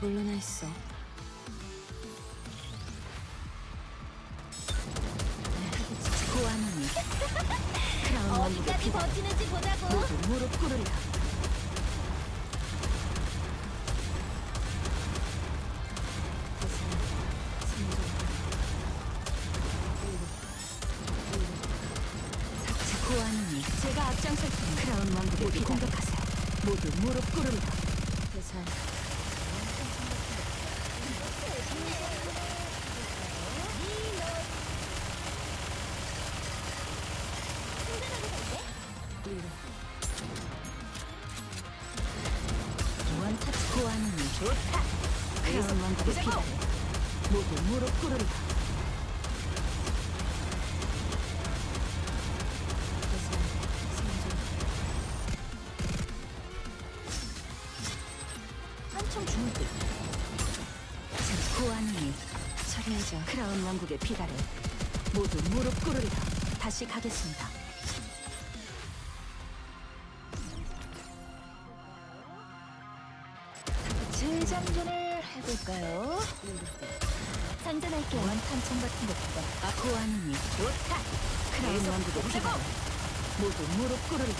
물러나 있어. 고아노니. 크라운 어디까지 버티는지 보자고. 모두 무릎 꿇으리라. 고아노니 제가 앞장설 테니. 크라운 왕국의 공격하세요. 모두 무릎 꿇으리라. 대산. 고아노니 좋다. 크라운 왕국의 비단 모두 무릎 처리하자. 크라운 왕국의 비달에 모두 무릎 꿇으리라. 다시 가겠습니다 장전을 해볼까요? 상전할게요. 원탄총 같은 것보다. 아 고아노니 좋다. 크라운 왕국의 비달에 모두 무릎 꿇으리라.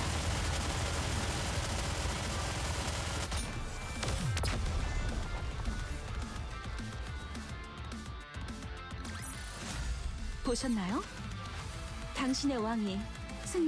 보셨나요? 당신의 왕이